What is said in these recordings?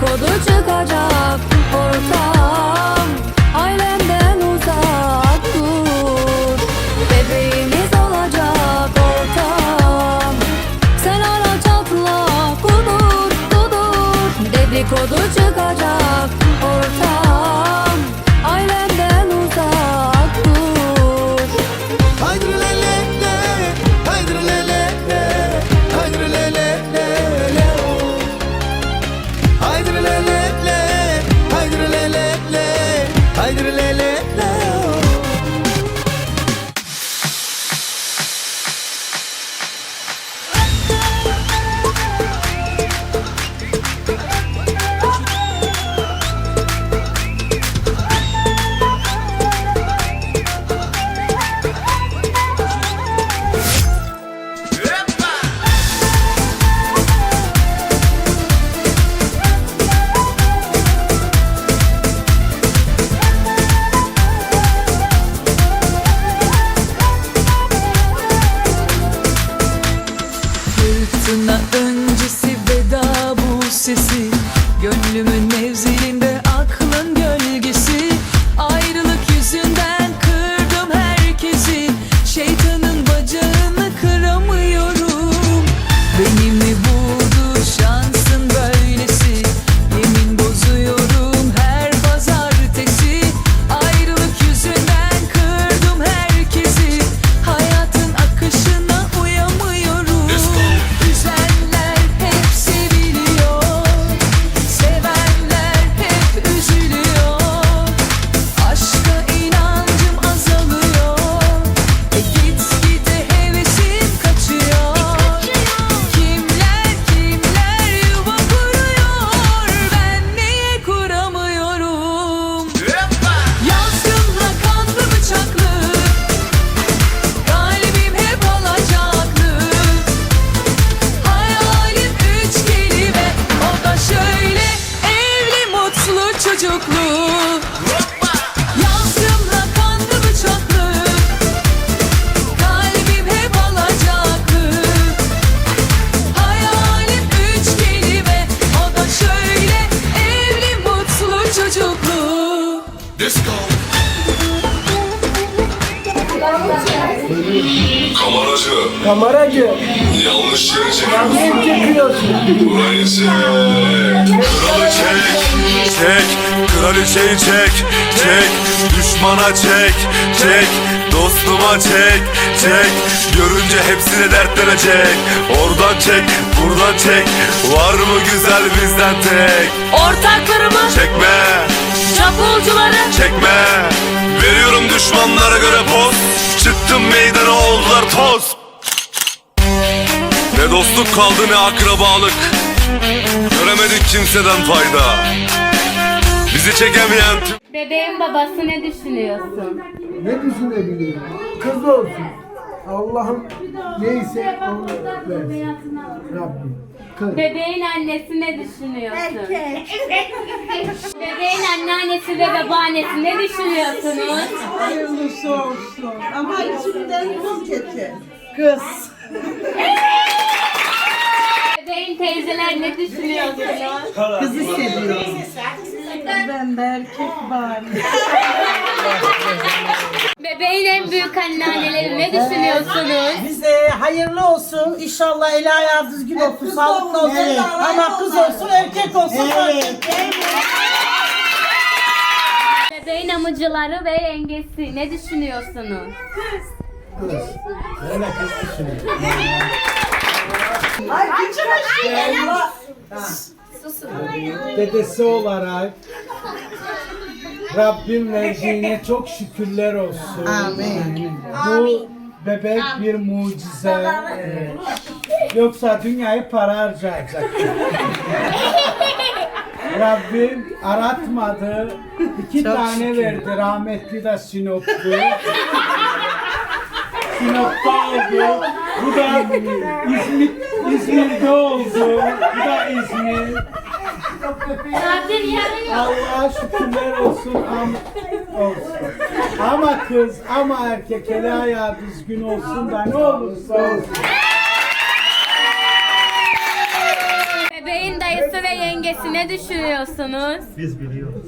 kodu çıkacak. Ortaya Kameracı Kameracı, yanlış yere çekiyorsun. ne çekiyorsun? Burayı çek. Kralı çek. Çek. Kraliçeyi çek. Çek. Düşmana çek. Çek. Dostuma çek. Çek. Görünce hepsine dertlenecek. Oradan çek. Buradan çek. Var mı güzel bizden tek? Ortaklarımı, Çekme. çapulcuları Çekme. Veriyorum düşmanlara göre poz. Çıktım meydana oldular toz. Ne dostluk kaldı ne akrabalık. Göremedik kimseden fayda. Bizi çekemeyen Bebeğin babası ne düşünüyorsun? Ne düşünebilirim? Kız olsun. Allah'ım neyse onu versin. Rabbim. Kız. Bebeğin annesi ne düşünüyorsun? Bebeğin anneannesi ve babaannesi ne düşünüyorsunuz? Hayırlısı olsun. Ama içimden kız geçer. Kız. Bebeğin teyzeler ne düşünüyorsunuz? Kızı seviyorum. Ben de erkek var. Bebeğin en büyük anneanneleri ne düşünüyorsunuz? Bize hayırlı olsun. İnşallah el ayağı düzgün olsun, sağlıklı olsun. Ama kız olsun, erkek olsun. Bebeğin amıcıları ve yengesi ne düşünüyorsunuz? Dedesi olarak Rabbim verdiğine çok şükürler olsun. Amin. Bu bebek bir mucize. Ee, Yoksa dünyayı para harcayacak. Rabbim aratmadı. İki tane verdi. Rahmetli de Sinop'tu. Sinop'ta oldu. Bu da İzmir, İzmir'de oldu. Bu da İzmir. Allah'a şükürler olsun. Am olsun. Ama kız ama erkek eli ayağı düzgün olsun da ne olursa olsun. Bebeğin dayısı ve yengesi ne düşünüyorsunuz? Biz biliyoruz.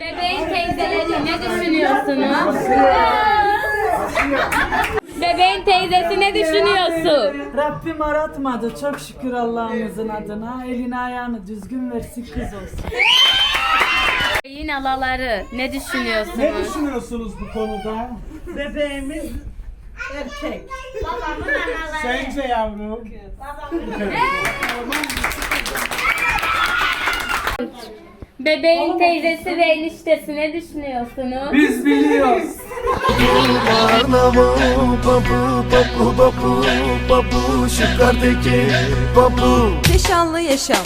Bebeğin teyzeleri ne düşünüyorsunuz? Bebeğin teyzesi ne düşünüyorsun? Rabbim aratmadı çok şükür Allah'ımızın adına. Elini ayağını düzgün versin kız olsun. Bebeğin alaları ne Ne düşünüyorsunuz? düşünüyorsunuz bu konuda? Bebeğimiz erkek. Sence yavrum? Bebeğin teyzesi ve eniştesi ne düşünüyorsunuz? Biz biliyoruz. Arnavut babu babu babu babu şu kardaki babu Keşanlı yaşam.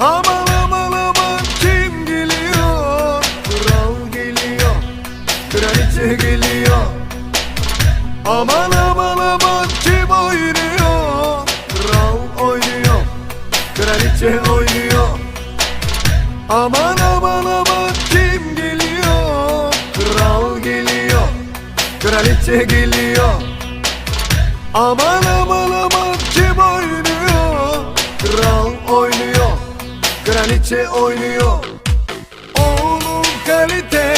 Aman aman aman kim geliyor? Kral geliyor Kraliçe geliyor. Aman aman aman kim oynuyor? Kral oynuyor Kraliçe oynuyor. Aman aman aman kim geliyor? Kral geliyor Kraliçe geliyor. Aman aman Kraliçe oynuyor. Oğlum kalite